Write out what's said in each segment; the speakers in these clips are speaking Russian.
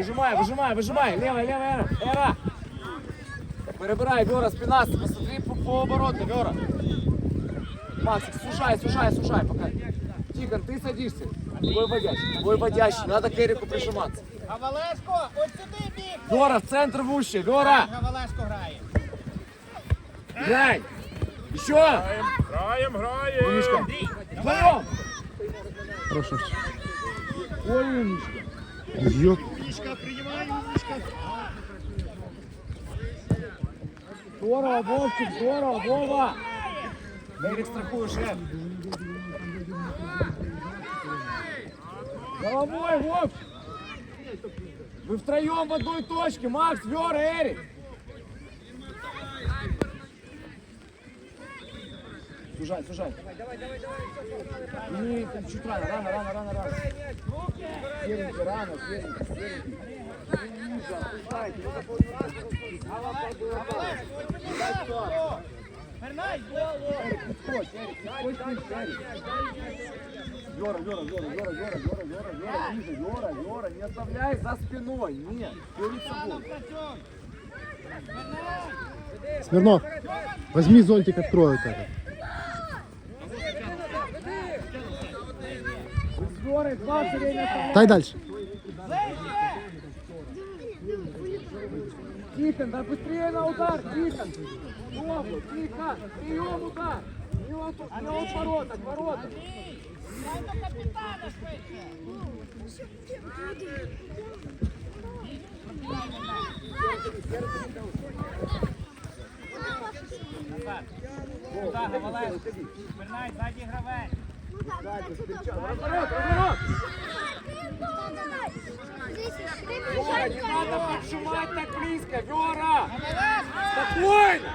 Выжимай, выжимай, выжимай. Левая, левая, Эра. Эра. Перебирай, Вера, спина. Посмотри по, по обороту, Вера. Максик, сужай, сужай, сужай пока. Тихон, ты садишься. Твой водящий, твой водящий. Надо к Эрику прижиматься. Гавалешко, ось сюди біг! Вера, в центр в уши. Вера, Гавалешко грає. грай. Еще. Граєм, граєм! Умничка. Вдвоем. Хорошо. Ой, умничка. Йоп. Здорово, Вовчик, здорово, Вова. Эрик страхуешь, Эд. Головой, Вовчик. Вы втроем в одной точке. Макс, Вера, Эрик. Сужай, сужай. Не, там чуть рано, рано, рано, рано, рано. Серенький, рано, серенький, серенький. Ниже, опускайте, вы такой Эрик. Йора, Йора, Йора, Йора, Йора, Йора, Йора, Йора, ниже, Йора, Йора, не оставляй за спиной, нет, перед собой. Смирнов, возьми зонтик, открой вот. Дай дальше. Китен, да быстрее на удар, Китен. Ногу, Китен, прием удар. Не от, не от ворота, к ворота. Назад, Назад, Гавалев, спинай, задній гравець. Вера, не надо поджимать так близко, Вера! Спокойно!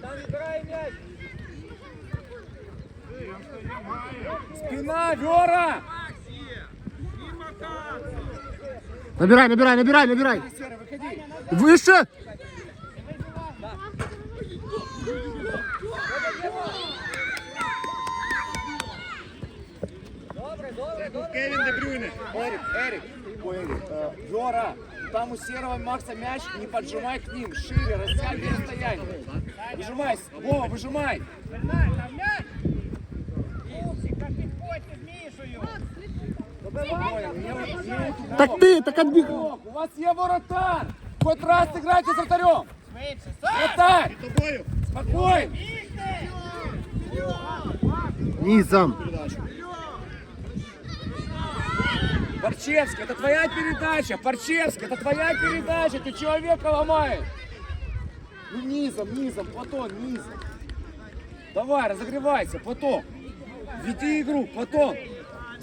Там играй мяч! Спина, Вера. Набирай, набирай, набирай, набирай. Выше. Кевин Де Брюйне. Эрик, Эрик. Ой, Эрик. Вера, там у Серого Макса мяч, не поджимай к ним. Шире, растягивай расстояние. Выжимай, Вова, выжимай. Там м'яч! Пупсик, так підходьте з Мішою! Ой, мне вот- мне вот туда Так ты, так. Воротар, У вас є воротар. Хоть раз сыграйте с вратарем. Вратарь. Спокойно. Низом. Парчевский, это твоя передача. Парчевский, это твоя передача. Ты человека ломаешь. Ну низом, низом, Платон, низом. Давай, разогревайся, Платон. Веди игру, Платон.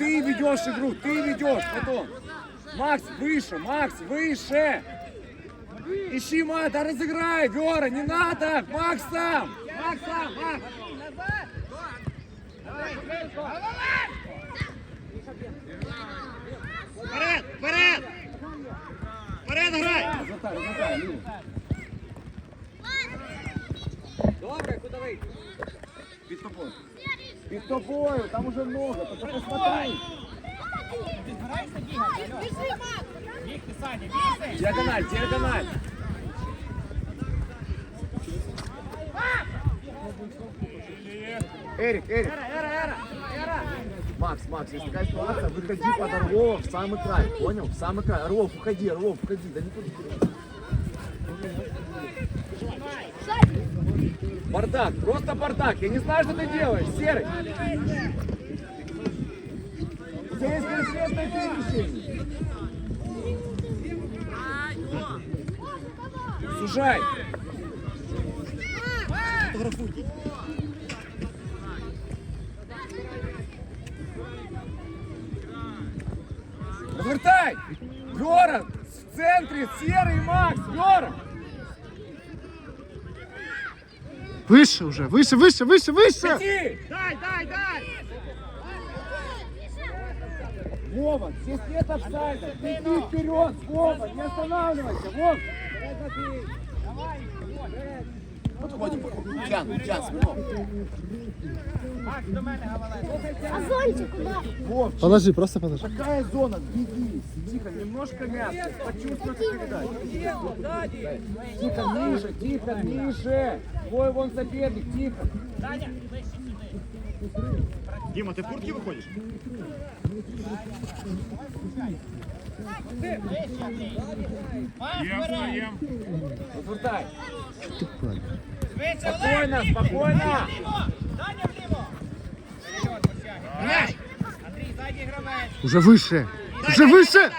Ты ведешь игру, ты ведешь, Платон. Макс, выше, Макс, выше. Ищи Мата, разыграй, Вера, не надо. Макс сам. Макс сам, Макс. Вперед! Вперед! Вперед грай! Размотай, Лил. Добре? Під тобою. Під тобою, там уже много, только посмотри. Ти збираєшся бігати, Альош? Бігти, Саня, бігти! Диагональ, диагональ. Эрик, Эрик. Макс, Макс, если такая ситуация, выходи под Орлова в самый край, понял? В самый край. Орлов, уходи, Орлов, уходи, да не туда. Бардак, просто бардак. Я не знаю, что ты делаешь, Серый. Есть конкретное перемещение. Сужай. Развертай! Вера! В центре серый Макс! Вера! Выше уже, выше, выше, выше, выше. Дай, дай, дай! Вова, здесь нет офсайда. Ты иди вперед, Вова, не останавливайся. Вов. Подходим, до мене, Гавалець. А зонтик куда? Вов, Положи, просто положи. Такая зона, двигись. Тихо, немножко мяса. Почувствуй передачу. Тихо, ниже, тихо, ниже. Твой вон соперник, тихо. Даня, ближче сюди. Дима, ты в куртке выходишь? Ближче, Андрій. Макс, Ем, вперед. ем. Развертай. Швидше, Спокойно, Олег. спокойно. Вліво. Даня, вліво. Вперед, Борщагін. Мяч! Андрій, задній гравець. Уже выше. Уже выше.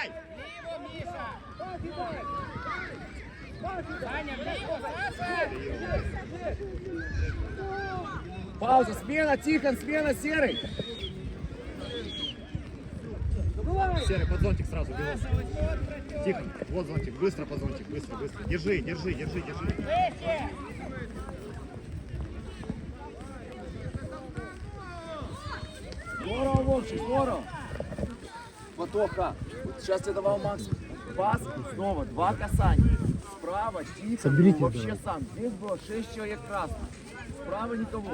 Пауза, смена, Тихон, смена, Серый. Серый, под зонтик сразу, бегом. Тихо, вот зонтик, быстро под зонтик, быстро, быстро. Держи, держи, держи, держи. Здорово, Вовчик, здорово. Потока. Вот сейчас я давал Макс пас, снова два касания. Справа Тихон Соберите был вообще давай. сам. Здесь было шесть человек красных. Справа никого.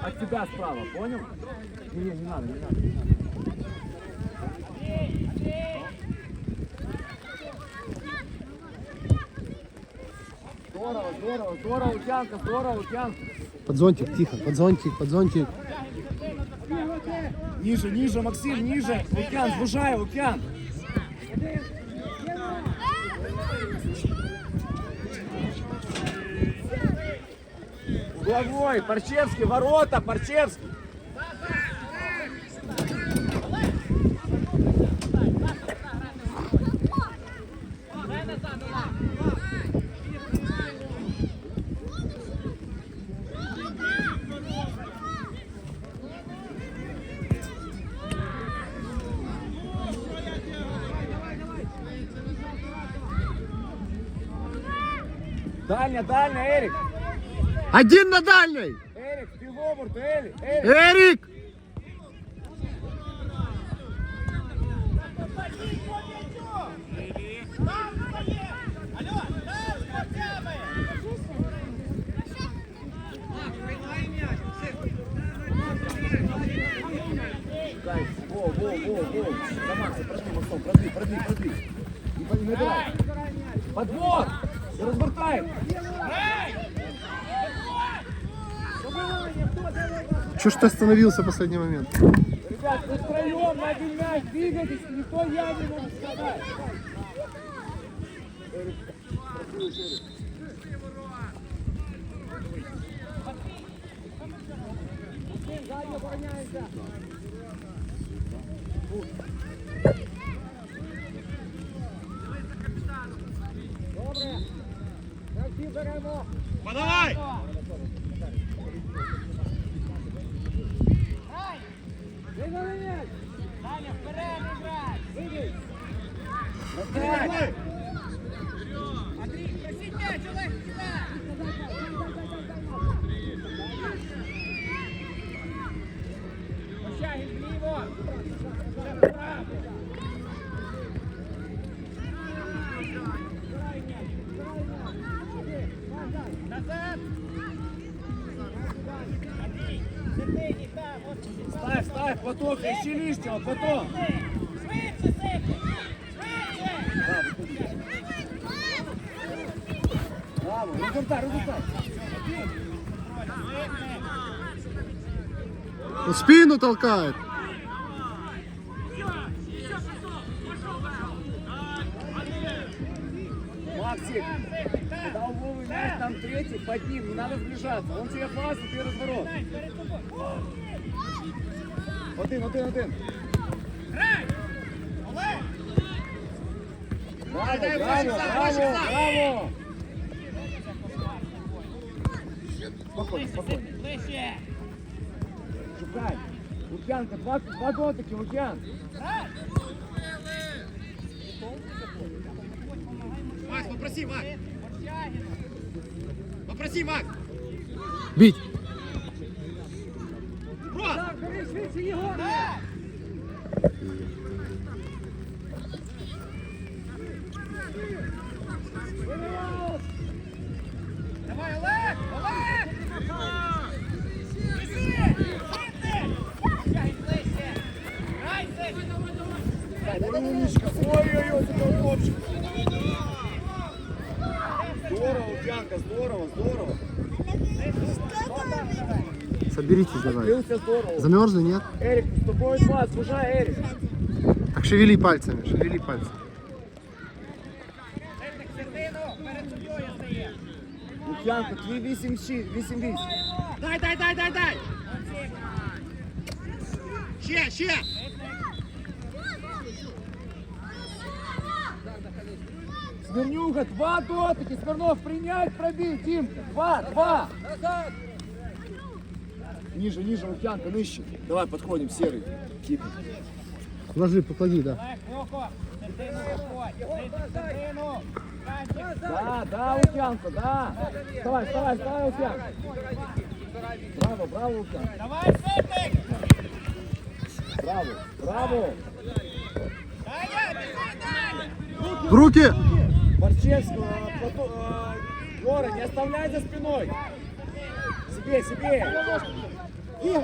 От тебя справа, понял? Не, не, не надо, не надо. Не надо. Здорово, здорово, здорово, Лукьянка, здорово, Лукьянка. Под зонтик, тихо. Под зонтик, под зонтик. Ниже, ниже, Максим, ниже. Лукьян, сбужай, Лукьян. Угловой, Парчевский, ворота, Парчевский. Дальня, дальня, Эрик. Один на. Дай, во, во, во, во. За Макса, продли, Максом, продли, продли, продли. Не, набирай. Подбор! Развертай! Че ж ты остановился в последний момент? Ребят, вы втроем на один мяч двигайтесь, никто я не могу сказать. Подавай! Даня, вперед играй. Давай! Андрій, просіть м'яч, Олег, сюди. Лишнего, поток. Швидше, Секи! Швидше! Браво, развертай, развертай. Он спину толкает. Максик, когда у Вовы мяч, там третий, под ним, не надо сближаться. Он тебе пас, и ты разворот. Один, один, один. Олег! Браво, браво, браво, браво. Спокойно, спокойно. Шукай. Лукьянка, два, два дотики, Лукьян. Макс, попроси, Макс! Попроси, Макс! Бить. 次ホール Соберитесь давай. Замерзли, нет? Эрик, с тобой два, служай, Эрик. Так шевели пальцами, шевели пальцами. Лук'янко, твій 8 8 Дай, дай, дай, дай, дай. Ще, ще. Смирнюха, два дотики, Смирнов, принять, пробить, Димка, два, два. Ниже, ниже, Лукьянка, нижче. Давай, подходим, серый. Тихо. Ложи, поклади, да. Да, да, Лукьянка, да. Вставай, вставай, вставай, Лукьянка. Браво, браво, Лукьянка. Давай, Ситник. Браво, браво. В руки! Борчевского, потом, э, не оставляй за спиной. Себе, себе. И-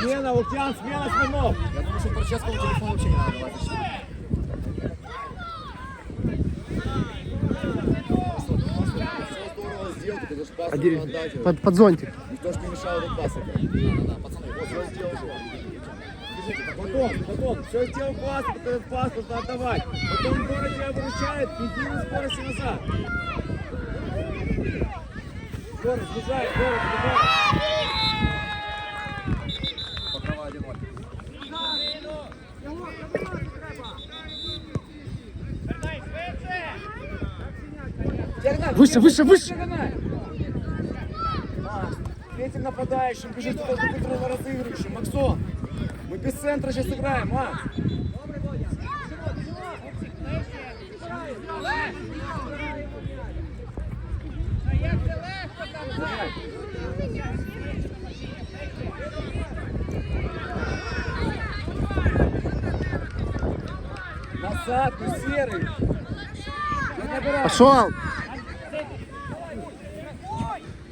Смена, Лукьян, смена, Смирнов. Я думаю, что Борчевскому телефон вообще не надо давать. Отдать. Под, под зонтик. Никто ж не мешал этот пас. Да, да, пацаны, вот сделал же. Потом, потом, все сделал пас, вот этот пас нужно отдавать. Потом Гора тебя выручает, беги на скорости назад. Гора, сбежай, Гора, сбежай. Покрова 1-0. Вертай, швидше. Диагональ, Выше, выше, выше. Третьим нападающим бежит который разыгрывающим. Максон, без центра сейчас играем, Макс. Назад, ну серый. Пошел!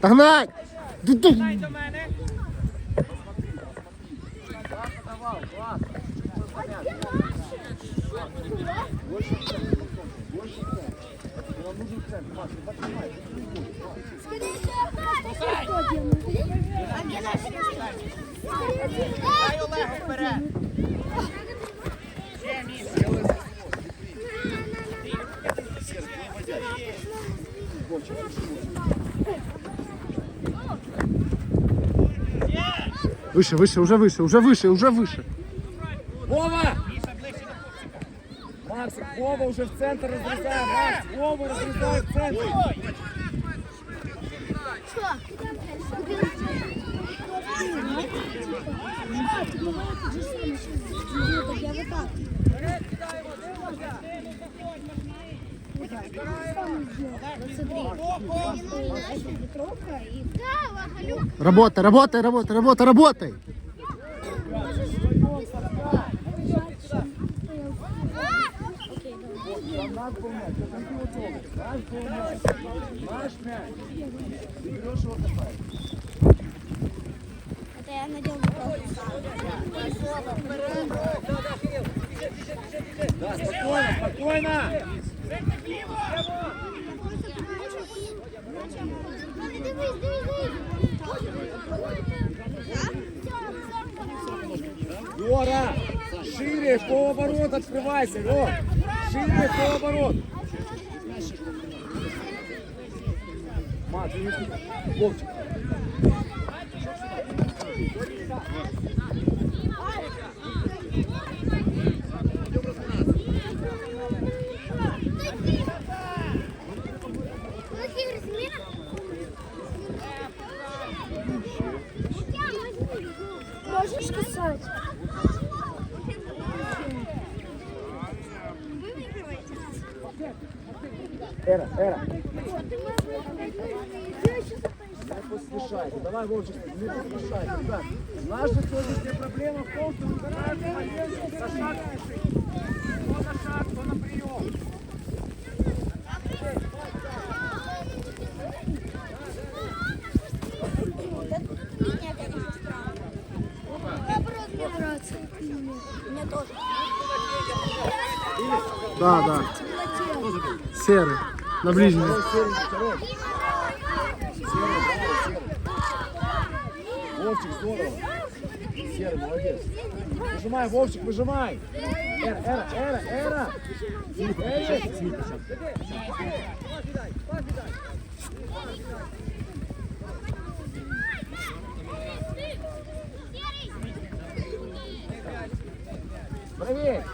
Догнать! Ду-ду. Дай до мене. Давай, классно. Больше Больше Нам нужен центр. Макс, не поднимай. Дай Олегу вперед. Ще місце. Выше, выше, уже выше, уже выше, уже выше. Вова! Максик, Вова уже в центр разрезает. Макс, Вова разрезает в центр. Ой, Работай, работай, работай, работай, работай! Это я спокойно, спокойно. Лора, шире, в полоборот открывайся, Лор. Шире, в полоборот. Мат, Вовчик. Можешь писать? Эра, Эра. Не поспешайте. Давай, Вовчик, не поспешайте. ребят. Наша сегодняшняя проблема в том, что мы стараемся моменты за шаг решить. Кто на шаг, кто на прием. Да, да. Серый. На ближнем. Второй серенький, хорош. Серый, браво, серый. Вовчик, здорово. Серый, молодец. Выжимай, Вовчик, выжимай. Эра, эра, эра, эра. Эрик. Проверь.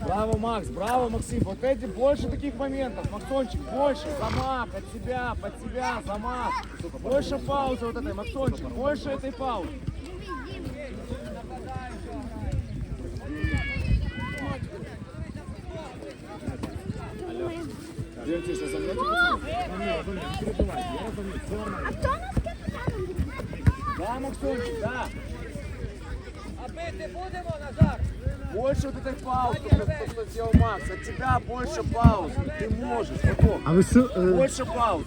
Браво, Макс, браво, Максим. Вот эти больше таких моментов. Максончик, больше. Замах от себя, под себя, замах. Больше паузы вот этой, Максончик. Больше этой паузы. Что за нормально. А кто у нас капитаном? Да, Максончик, да. А бити будемо, Назар? Больше вот этой паузы, как что сделал Макс. От тебя больше пауз. Ты можешь, потом. А вы с... э, Больше пауз.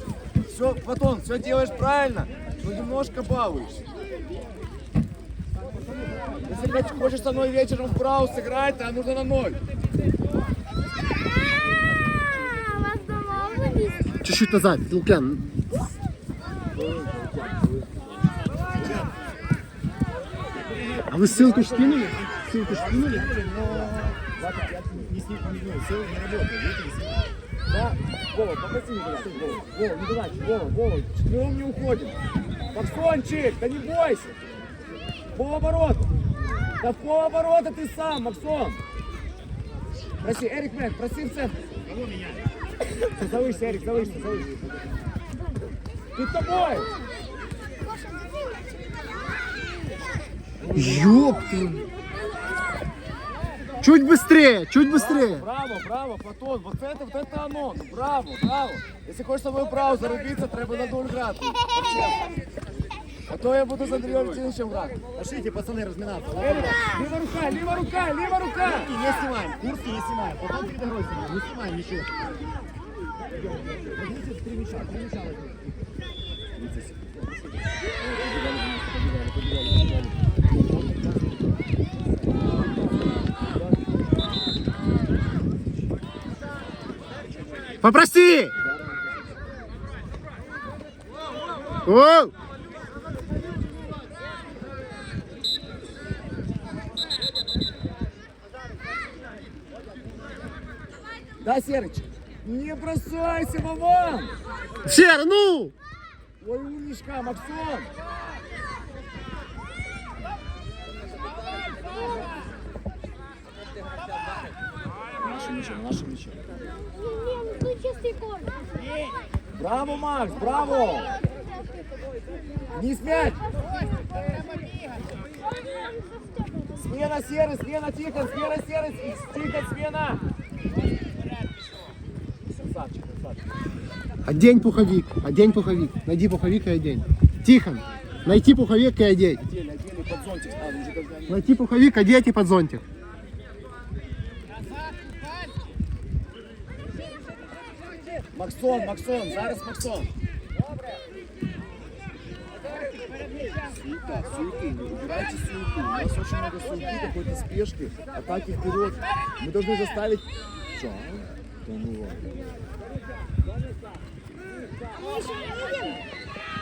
Все, потом, все делаешь правильно, но немножко балуешься. Если опять хочешь со мной вечером в Браус сыграть, то нужно на ноль. Чуть-чуть назад, Лукьян. А вы ссылку скинули? Ссылку скинули? Не сни- не- ну, ссылка не работает, видите, не. Да? Вова, попроси меня, Вова. Вова, не давай, Вова, Вова, четвером не уходим. Максончик, да не бойся. Полоборота. Да в полоборота ты сам, Максон. Проси, Эрик Мэн, проси в центр. Кого? Всё, Завышься, Эрик, завышься, завышься. Перед тобой. Ёпты. Чуть быстрее, чуть быстрее. Браво, браво, Платон, вот это, вот это оно. Ну, Браво, браво. Если хочешь со мною право заробиться, треба на нуль грати. Вообще. А то я буду з Андрієм Валентиновичем грати. Пошлите, пацаны, разминаться. Эрик, ліва рука, ліва рука, ліва рука. Куртки не снимаем, куртки не снимаем. Потом перед игрой снимаем, не снимаем ничего. Возьмите три мяча, три мяча возьмите. Попроси! Оу! Да, Серыч? Не бросайся, Вован! Сера, ну! Ой, умничка, Максон! Наше ничего, наше ничего. Не, ну тут чистый корм. Браво, Макс, браво! Не смять! Смена серый, смена Тихон, смена серый, Тихон, смена! Красавчик, красавчик. Одень пуховик, одень пуховик. Найди пуховик и одень. Тихон, найти пуховик и когда не... Найти пуховик, одеть и под зонтик. Максон, Максон, зараз Максон. Суета, суеты, не убирайте суету. У нас очень много суеты, какой-то спешки, атаки вперед. Мы должны заставить... Что? Да ну ладно.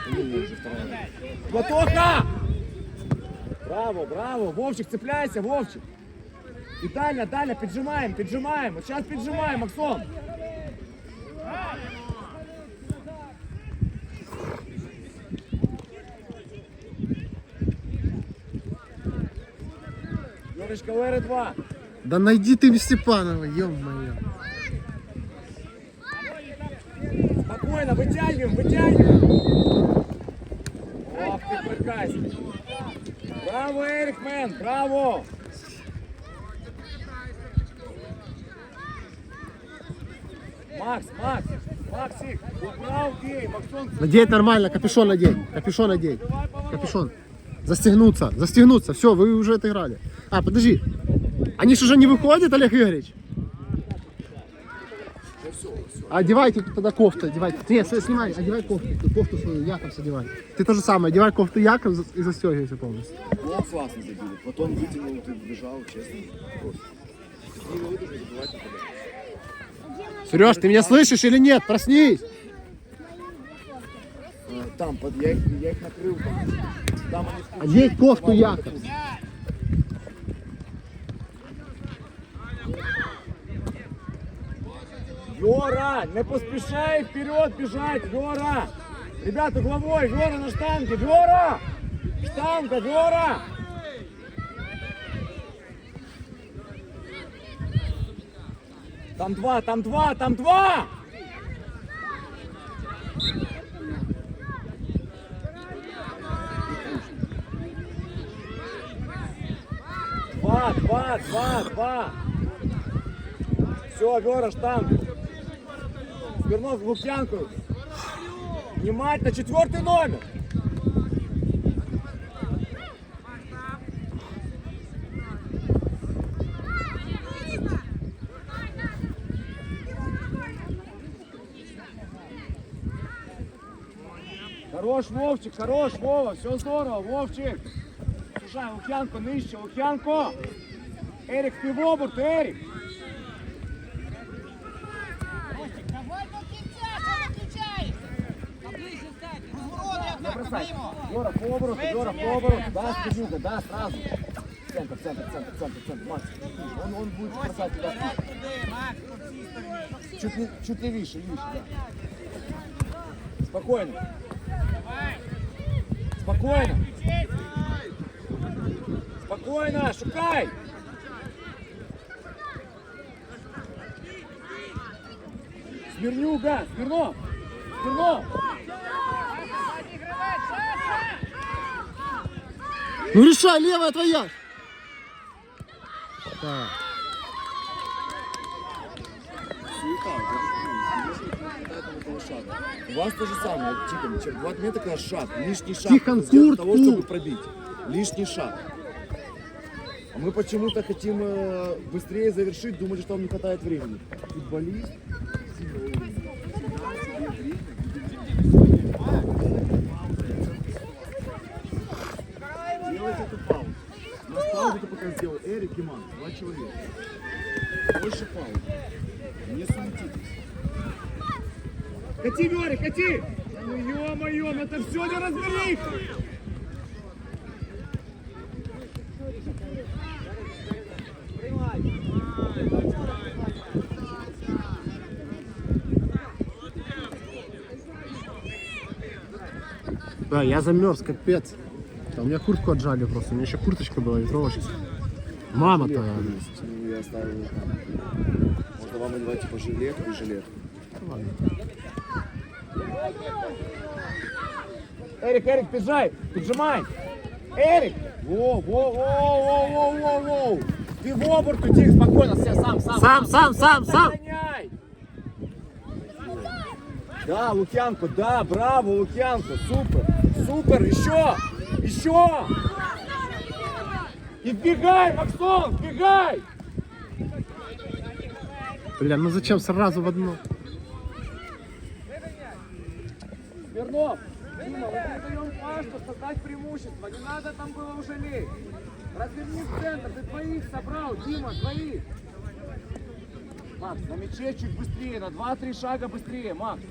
Мы еще не. Платоха! Браво, браво. Вовчик, цепляйся, Вовчик. И дальше, дальше, поджимаем, поджимаем. Вот сейчас поджимаем, Максон. Юрочка, ЛР-2. Да найди ты Степанова, ё-моё. Спокойно, вытягиваем, вытягиваем. Ох ты, прикайся. Браво, Эрик Мэн, браво. Макс, Макс, Максик, гей, Максон, Надеть нормально, капюшон надеть. Капюшон надеть. Капюшон. Застегнуться, застегнуться. Все, вы уже отыграли. А, подожди. Они же уже не выходят, Олег Игоревич? Одевайте тогда кофту, одевайте. Нет, снимай, одевай кофту, кофту свою, Яковс одевай. Ты то же самое, одевай кофту Яковс и застегивайся полностью. Гол классно забили. Потом вытянул, ты бежал, честно. Сереж, ты меня слышишь или нет? Проснись! Там, под, я, их, я их накрыл. Там, там они куче. Одеть кофту. Йора, не поспешай вперед бежать, Йора! Ребята, головой, Йора на штанге, Йора! Штанга, Йора! Там два, там два, там два! Два, два, два! Все, Вера, штанг. Свернул в Лукьянку. Внимательно, четвертый номер. Хорош, Вовчик, хорош, Вова, все здорово, Вовчик. Слушай, Лукьянку нижче, Лукьянку. Эрик, ты в оборот, Эрик. Ростик, давай до кінця, що виключаєш? Поближче стань. Розворот, я Не так, бросай. прямо. Жора, по обороту, Жора, по обороту. Да, Степюга, да, сразу. Центр, центр, центр, центр, центр. Макс, он, он будет бросать туда. Вперед туди, Макс, по всій стороні. Чуть, не, чуть левише, левише, да. Спокойно. Давай. Спокойно. Включись. Спокойно, шукай. Смирнюга, Смирнов. Смирнов. Ну решай, левая твоя! Так. У вас то же самое, Тихон, чем 2 метра как шаг, лишний шаг. Тихон, курт, того, чтобы пробить. Лишний шаг. А мы почему-то хотим э, быстрее завершить, думали, что нам не хватает времени. Футболист. Делайте эту паузу. У нас паузу ты пока сделал Эрик и Ман. Два человека. Больше паузы. Не суетитесь. Кати, Вёрик, кати! Ну ё-моё, ну это все не разберись! Да, я замерз, капец. У меня куртку отжали просто. У меня еще курточка была ветровочка. Мама твоя. Ну, я оставил. Можно вам давайте типа жилетку и жилетку. Ладно. Эрик, Эрик, бежай! Поджимай! Эрик! Во, во, во, во, во, во, во! Ты в оборту, тихо, спокойно, все, сам, сам. Сам, сам, сам, сам! Сохраняй! Да, Лукьянко, да, браво, Лукьянко, супер, супер, еще, еще! И вбегай, Максон, вбегай! Бля, ну зачем сразу в одно? Смирнов, Дима, мы даем пашту создать преимущество, не надо там было уже лезть. Разверни в центр, ты двоих собрал, Дима, двоих. Макс, на мяче чуть быстрее, на 2-3 шага быстрее, Макс.